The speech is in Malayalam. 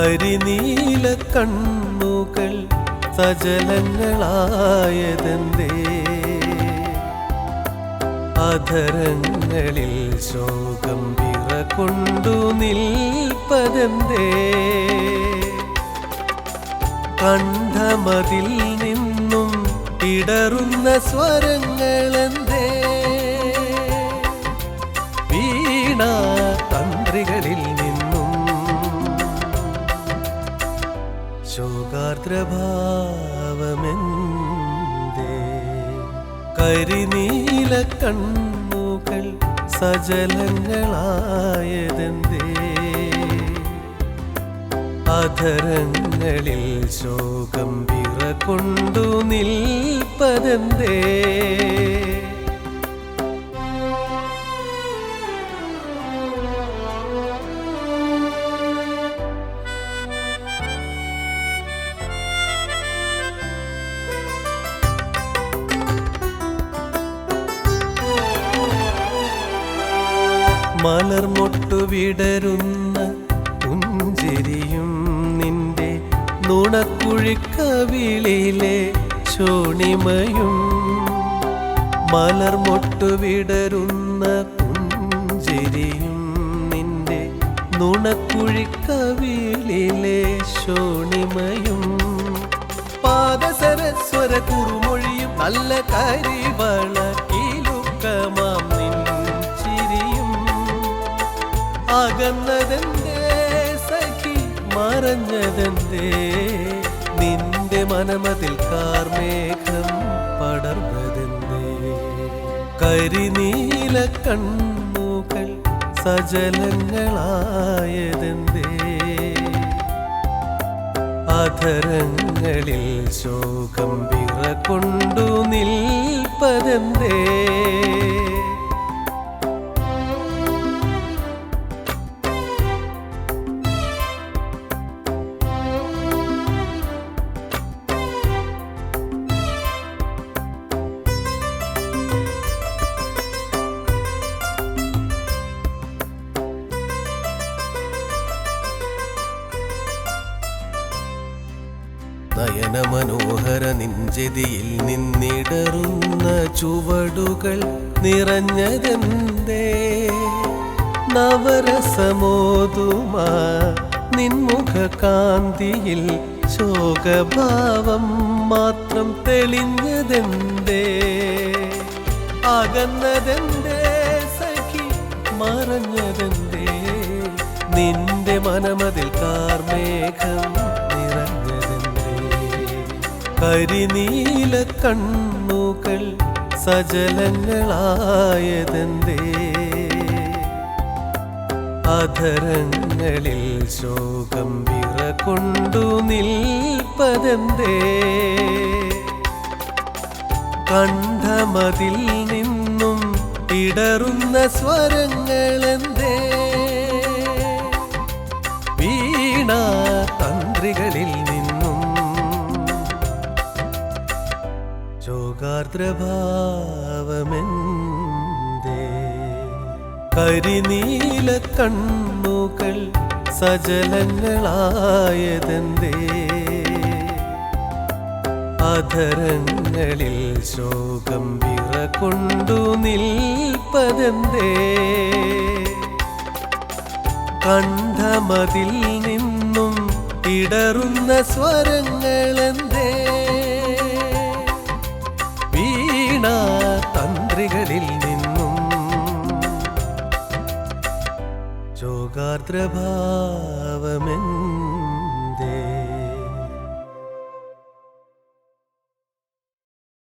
കരിനീല കണ്ണുകൾ സജലങ്ങളായതെന്തേ? അധരങ്ങളിൽ ശോകം വിറകൊണ്ടു നിൽപ്പതെന്തേ? കണ്ഠമതിൽ നിന്നും ഇടറുന്ന സ്വരങ്ങളെന്തേ ശോകാർദ്രഭാവമെന്തേ? കരിനീല കണ്ണുകൾ സജലങ്ങളായതെന്തേ? അധരങ്ങളിൽ ശോകം വിറകൊണ്ടു നിൽപ്പതെന്തേ? മലർമൊട്ടു വിടരുന്ന പുഞ്ചിരിയും നിന്റെ നുണക്കുഴിക്കവിളിലെ ശോണിമയും. മലർമൊട്ടു വിടരുന്ന പുഞ്ചിരിയും നിന്റെ നുണക്കുഴിക്കവിളിലെ ശോണിമയും. പാദസരസ്വര കുറുമൊഴിയും നല്ല കരിവള അകന്നതെന്തേ സഖി മറഞ്ഞതെന്തേ? നിന്റെ മനമതിൽ കാർമേഘം പടർന്നതെന്തേ? കരിനീല കണ്ണുകൾ സജലങ്ങളായതെന്തേ? അധരങ്ങളിൽ ശോകം വിറകൊണ്ടു നിൽപ്പതെന്തേ? നയന മനോഹര നിഞ്ചതിയിൽ നിന്നിടറുന്ന ചുവടുകൾ നിറഞ്ഞതെന്തേ? നവരസമോതുമാ നിൻമുഖ കാന്തിയിൽ ശോകഭാവം മാത്രം തെളിഞ്ഞതെന്തേ? അകന്നതെന്തേ സഖി? മറഞ്ഞതെന്തേ? നിന്റെ മനമതിൽ കാർമേഘം കരിനീല കണ്ണുകൾ സജലങ്ങളായതെന്തേ? അധരങ്ങളിൽ ശോകം വിറകൊണ്ടു നിൽപ്പതെന്തേ? കണ്ഠമതിൽ നിന്നും ഇടറുന്ന സ്വരങ്ങളെന്തേ? വീണ തന്ത്രികളിൽ നിന്നും ശോകാർദ്രഭാവമെന്തേ കരിനീല കണ്ണുകൾ സജലങ്ങളായതെന്തേ? അധരങ്ങളിൽ ശോകം വിറകൊണ്ടു നിൽപ്പതെന്തേ? കണ്ഠമതിൽ നിന്നും ഇടറുന്ന സ്വരങ്ങളെന്തേ? ലോകാർദ്രഭാവമെന്തേ?